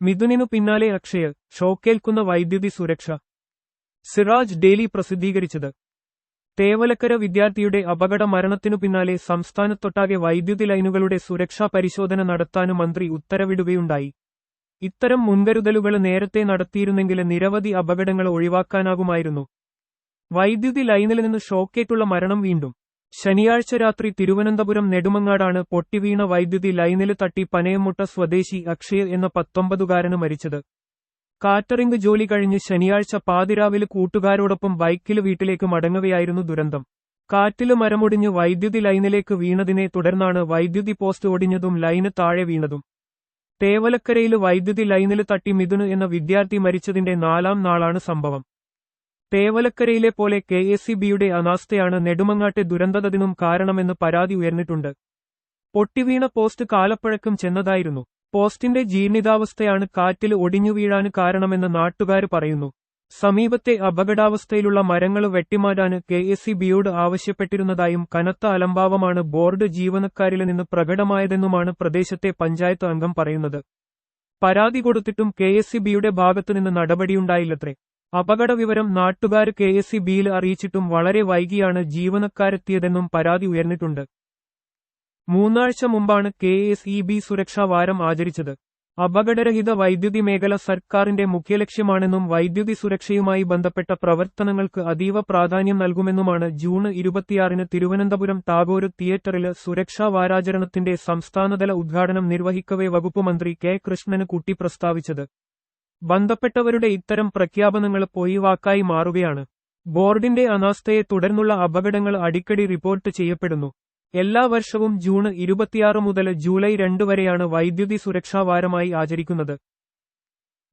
മിഥുനിനു പിന്നാലെ അക്ഷയ് ഷോക്കേൽക്കുന്ന വൈദ്യുതി സുരക്ഷ. സിറാജ് ഡെയിലി പ്രസിദ്ധീകരിച്ചത്. തേവലക്കര വിദ്യാർത്ഥിയുടെ അപകട മരണത്തിനു പിന്നാലെ സംസ്ഥാനത്തൊട്ടാകെ വൈദ്യുതി ലൈനുകളുടെ സുരക്ഷാ പരിശോധന നടത്താനും മന്ത്രി ഉത്തരവിടുകയുണ്ടായി. ഇത്തരം മുൻകരുതലുകൾ നേരത്തെ നടത്തിയിരുന്നെങ്കിൽ നിരവധി അപകടങ്ങൾ ഒഴിവാക്കാനാകുമായിരുന്നു. വൈദ്യുതി ലൈനിൽ നിന്ന് ഷോക്കേറ്റുള്ള മരണം വീണ്ടും. ശനിയാഴ്ച രാത്രി തിരുവനന്തപുരം നെടുമങ്ങാടാണ് പൊട്ടിവീണ വൈദ്യുതി ലൈനിൽ തട്ടി പനയമുട്ട സ്വദേശി അക്ഷയ് എന്ന പത്തൊമ്പതുകാരന് മരിച്ചത്. കാറ്ററിംഗ് ജോലി കഴിഞ്ഞ് ശനിയാഴ്ച പാതിരാവിൽ കൂട്ടുകാരോടൊപ്പം ബൈക്കിൽ വീട്ടിലേക്ക് മടങ്ങവെയായിരുന്നു ദുരന്തം. കാറ്റിൽ മരമൊടിഞ്ഞ് വൈദ്യുതി ലൈനിലേക്ക് വീണതിനെ തുടർന്നാണ് വൈദ്യുതി പോസ്റ്റ് ഒടിഞ്ഞതും ലൈന് താഴെ വീണതും. തേവലക്കരയിൽ വൈദ്യുതി ലൈനിൽ തട്ടി മിഥുന് എന്ന വിദ്യാർത്ഥി മരിച്ചതിന്റെ നാലാം നാളാണ് സംഭവം. തേവലക്കരയിലെ പോലെ കെ എസ് സി ബിയുടെ അനാസ്ഥയാണ് നെടുമങ്ങാട്ടെ ദുരന്തതതിനും കാരണമെന്ന് പരാതി ഉയർന്നിട്ടുണ്ട്. പൊട്ടിവീണ പോസ്റ്റ് കാലപ്പഴക്കം ചെന്നതായിരുന്നു. പോസ്റ്റിന്റെ ജീർണിതാവസ്ഥയാണ് കാറ്റിൽ ഒടിഞ്ഞു വീഴാന് കാരണമെന്ന് നാട്ടുകാർ പറയുന്നു. സമീപത്തെ അപകടാവസ്ഥയിലുള്ള മരങ്ങൾ വെട്ടിമാറ്റാൻ കെ എസ് സി ബിയോട് ആവശ്യപ്പെട്ടിരുന്നതായും കനത്ത അലംഭാവമാണ് ബോർഡ് ജീവനക്കാരിൽ നിന്ന് പ്രകടമായതെന്നുമാണ് പ്രദേശത്തെ പഞ്ചായത്ത് അംഗം പറയുന്നത്. പരാതി കൊടുത്തിട്ടും കെ എസ് സി ബിയുടെ ഭാഗത്തുനിന്ന് നടപടിയുണ്ടായില്ലത്രേ. അപകട വിവരം നാട്ടുകാർ കെ എസ് സി ബിയിൽ അറിയിച്ചിട്ടും വളരെ വൈകിയാണ് ജീവനക്കാരെത്തിയതെന്നും പരാതി ഉയർന്നിട്ടുണ്ട്. മൂന്നാഴ്ച മുമ്പാണ് കെ എസ് ഇ ബി സുരക്ഷാ വാരം ആചരിച്ചത്. അപകടരഹിത വൈദ്യുതി മേഖല സർക്കാരിന്റെ മുഖ്യലക്ഷ്യമാണെന്നും വൈദ്യുതി സുരക്ഷയുമായി ബന്ധപ്പെട്ട പ്രവർത്തനങ്ങൾക്ക് അതീവ പ്രാധാന്യം നൽകുമെന്നുമാണ് ജൂൺ ഇരുപത്തിയാറിന് തിരുവനന്തപുരം ടാഗോർ തിയേറ്ററിൽ സുരക്ഷാ വാരാചരണത്തിന്റെ സംസ്ഥാനതല ഉദ്ഘാടനം നിർവഹിക്കവെ വകുപ്പ് മന്ത്രി കെ കൃഷ്ണന് കുട്ടി പ്രസ്താവിച്ചത്. ബന്ധപ്പെട്ടവരുടെ ഇത്തരം പ്രഖ്യാപനങ്ങൾ പൊയ്വാക്കായി മാറുകയാണ്. ബോർഡിന്റെ അനാസ്ഥയെ തുടർന്നുള്ള അപകടങ്ങൾ അടിക്കടി റിപ്പോർട്ട് ചെയ്യപ്പെടുന്നു. എല്ലാ വർഷവും ജൂൺ ഇരുപത്തിയാറ് മുതൽ ജൂലൈ രണ്ട് വരെയാണ് വൈദ്യുതി സുരക്ഷാ വാരമായി ആചരിക്കുന്നത്.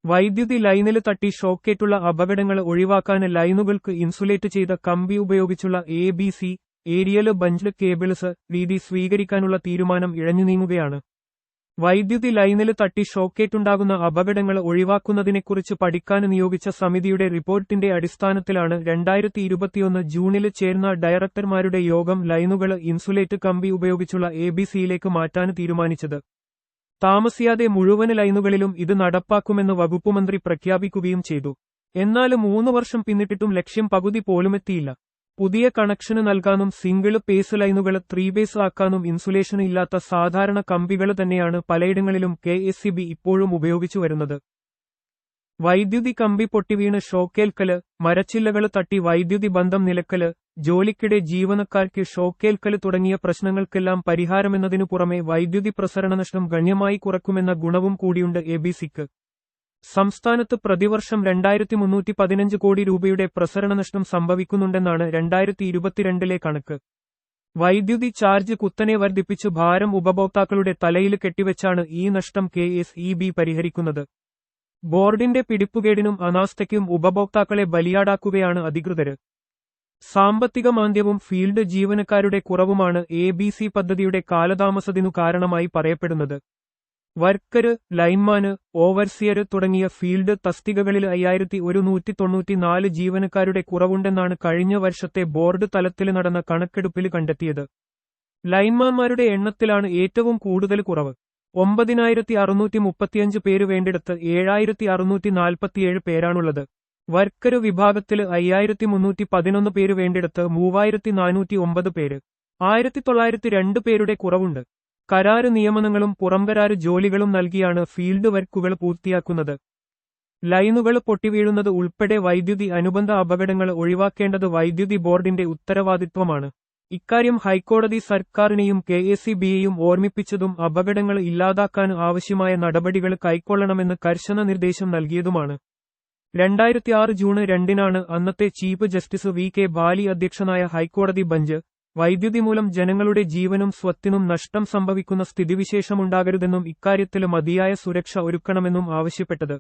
വൈദ്യുതി ലൈനിൽ തട്ടി ഷോക്കേറ്റുള്ള അപകടങ്ങൾ ഒഴിവാക്കാൻ ലൈനുകൾക്ക് ഇൻസുലേറ്റ് ചെയ്ത കമ്പി ഉപയോഗിച്ചുള്ള A B C aerial bunch cables രീതി സ്വീകരിക്കാനുള്ള തീരുമാനം ഇഴഞ്ഞുനീങ്ങുകയാണ്. വൈദ്യുതി ലൈനിൽ തട്ടി ഷോക്കേറ്റുണ്ടാകുന്ന അപകടങ്ങൾ ഒഴിവാക്കുന്നതിനെക്കുറിച്ച് പഠിക്കാൻ നിയോഗിച്ച സമിതിയുടെ റിപ്പോർട്ടിന്റെ അടിസ്ഥാനത്തിലാണ് രണ്ടായിരത്തി ഇരുപത്തിയൊന്ന് ജൂണിൽ ചേർന്ന ഡയറക്ടർമാരുടെ യോഗം ലൈനുകൾ ഇൻസുലേറ്റ് കമ്പി ഉപയോഗിച്ചുള്ള എ ബി സിയിലേക്ക് മാറ്റാൻ തീരുമാനിച്ചത്. താമസിയാതെ മുഴുവൻ ലൈനുകളിലും ഇത് നടപ്പാക്കുമെന്ന് വകുപ്പുമന്ത്രി പ്രഖ്യാപിക്കുകയും ചെയ്തു. എന്നാൽ മൂന്ന് വർഷം പിന്നിട്ടിട്ടും ലക്ഷ്യം പകുതി പോലുമെത്തിയില്ല. പുതിയ കണക്ഷന് നൽകാനും സിംഗിൾ പേസ് ലൈനുകൾ ത്രീ ബേസ് ആക്കാനും ഇൻസുലേഷൻ ഇല്ലാത്ത സാധാരണ കമ്പികൾ തന്നെയാണ് പലയിടങ്ങളിലും കെ ഇപ്പോഴും ഉപയോഗിച്ചു വരുന്നത്. വൈദ്യുതി കമ്പി പൊട്ടിവീണ് ഷോക്കേൽക്കൽ മരച്ചില്ലകൾ തട്ടി വൈദ്യുതി ബന്ധം നിലക്കൽ ജോലിക്കിടെ ജീവനക്കാർക്ക് ഷോക്കേൽക്കൽ തുടങ്ങിയ പ്രശ്നങ്ങൾക്കെല്ലാം പരിഹാരമെന്നതിനു പുറമെ വൈദ്യുതി പ്രസരണ നഷ്ടം ഗണ്യമായി കുറക്കുമെന്ന ഗുണവും കൂടിയുണ്ട് എ ബി സിക്ക് സംസ്ഥാനത്ത് പ്രതിവർഷം രണ്ടായിരത്തി മുന്നൂറ്റി പതിനഞ്ച് കോടി രൂപയുടെ പ്രസരണ നഷ്ടം സംഭവിക്കുന്നുണ്ടെന്നാണ് രണ്ടായിരത്തി ഇരുപത്തിരണ്ടിലെ കണക്ക്. വൈദ്യുതി ചാർജ് കുത്തനെ വർദ്ധിപ്പിച്ച് ഭാരം ഉപഭോക്താക്കളുടെ തലയിൽ കെട്ടിവെച്ചാണ് ഈ നഷ്ടം കെ എസ് ഇ ബി പരിഹരിക്കുന്നത്. ബോർഡിന്റെ പിടിപ്പുകേടിനും അനാസ്ഥയ്ക്കും ഉപഭോക്താക്കളെ ബലിയാടാക്കുകയാണ് അധികൃതർ. സാമ്പത്തിക മാന്ദ്യവും ഫീൽഡ് ജീവനക്കാരുടെ കുറവുമാണ് എ ബി സി പദ്ധതിയുടെ കാലതാമസത്തിനു കാരണമായി പറയപ്പെടുന്നത്. വർക്കര് ലൈൻമാന് ഓവർസിയർ തുടങ്ങിയ ഫീൽഡ് തസ്തികകളിൽ അയ്യായിരത്തി ഒരു നൂറ്റി തൊണ്ണൂറ്റിനാല് ജീവനക്കാരുടെ കുറവുണ്ടെന്നാണ് കഴിഞ്ഞ വർഷത്തെ ബോർഡ് തലത്തിൽ നടന്ന കണക്കെടുപ്പിൽ കണ്ടെത്തിയത്. ലൈൻമാന്മാരുടെ എണ്ണത്തിലാണ് ഏറ്റവും കൂടുതൽ കുറവ്. ഒമ്പതിനായിരത്തി അറുന്നൂറ്റി മുപ്പത്തിയഞ്ച് പേര് വേണ്ടിടത്ത് ഏഴായിരത്തി അറുന്നൂറ്റി നാൽപ്പത്തിയേഴ് പേരാണുള്ളത്. വർക്കര് വിഭാഗത്തിൽ അയ്യായിരത്തി മുന്നൂറ്റി പതിനൊന്ന് പേര് വേണ്ടിടത്ത് മൂവായിരത്തി നാനൂറ്റി ഒമ്പത് പേര്. ആയിരത്തി തൊള്ളായിരത്തി രണ്ട് പേരുടെ കുറവുണ്ട്. കരാറ് നിയമനങ്ങളും പുറംകരാറ് ജോലികളും നൽകിയാണ് ഫീൽഡ് വർക്കുകൾ പൂർത്തിയാക്കുന്നത്. ലൈനുകൾ പൊട്ടിവീഴുന്നത് ഉൾപ്പെടെ വൈദ്യുതി അനുബന്ധ അപകടങ്ങൾ ഒഴിവാക്കേണ്ടത് വൈദ്യുതി ബോർഡിന്റെ ഉത്തരവാദിത്വമാണ്. ഇക്കാര്യം ഹൈക്കോടതി സർക്കാരിനെയും കെ എസ് സി ബിയെയും ഓർമ്മിപ്പിച്ചതും അപകടങ്ങൾ ഇല്ലാതാക്കാൻ ആവശ്യമായ നടപടികൾ കൈക്കൊള്ളണമെന്ന് കർശന നിർദ്ദേശം നൽകിയതുമാണ്. രണ്ടായിരത്തി ആറ് ജൂൺ രണ്ടിനാണ് അന്നത്തെ chief justice V K Bali അധ്യക്ഷനായ ഹൈക്കോടതി ബഞ്ച് വൈദ്യുതി മൂലം ജനങ്ങളുടെ ജീവനും സ്വത്തിനും നഷ്ടം സംഭവിക്കുന്ന സ്ഥിതിവിശേഷമുണ്ടാകരുതെന്നും ഇക്കാര്യത്തിൽ മതിയായ സുരക്ഷ ഒരുക്കണമെന്നും ആവശ്യപ്പെട്ടത്.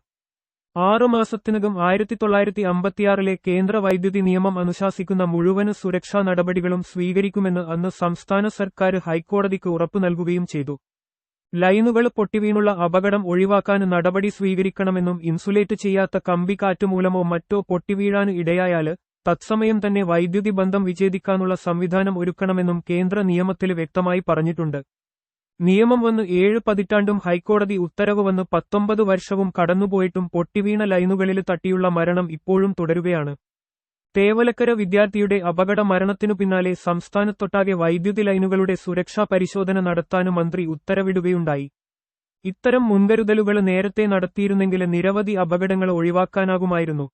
ആറുമാസത്തിനകം ആയിരത്തി തൊള്ളായിരത്തി അമ്പത്തിയാറിലെ കേന്ദ്ര വൈദ്യുതി നിയമം അനുശാസിക്കുന്ന മുഴുവൻ സുരക്ഷാ നടപടികളും സ്വീകരിക്കുമെന്ന് അന്ന് സംസ്ഥാന സർക്കാർ ഹൈക്കോടതിക്ക് ഉറപ്പു നൽകുകയും ചെയ്തു. ലൈനുകൾ പൊട്ടിവീണുള്ള അപകടം ഒഴിവാക്കാൻ നടപടി സ്വീകരിക്കണമെന്നും ഇൻസുലേറ്റ് ചെയ്യാത്ത കമ്പി കാറ്റുമൂലമോ മറ്റോ പൊട്ടിവീഴാൻ ഇടയായാൽ തത്സമയം തന്നെ വൈദ്യുതി ബന്ധം വിച്ഛേദിക്കാനുള്ള സംവിധാനം ഒരുക്കണമെന്നും കേന്ദ്ര നിയമത്തിൽ വ്യക്തമായി പറഞ്ഞിട്ടുണ്ട്. നിയമം വന്ന് ഏഴ് പതിറ്റാണ്ടും ഹൈക്കോടതി ഉത്തരവ് വന്ന് പത്തൊമ്പത് വർഷവും കടന്നുപോയിട്ടും പൊട്ടിവീണ ലൈനുകളിൽ തട്ടിയുള്ള മരണം ഇപ്പോഴും തുടരുകയാണ്. തേവലക്കര വിദ്യാർത്ഥിയുടെ അപകട മരണത്തിനു പിന്നാലെ സംസ്ഥാനത്തൊട്ടാകെ വൈദ്യുതി ലൈനുകളുടെ സുരക്ഷാ പരിശോധന നടത്താനും മന്ത്രി ഉത്തരവിടുകയുണ്ടായി. ഇത്തരം മുൻകരുതലുകൾ നേരത്തെ നടത്തിയിരുന്നെങ്കിൽ നിരവധി അപകടങ്ങൾ ഒഴിവാക്കാനാകുമായിരുന്നു.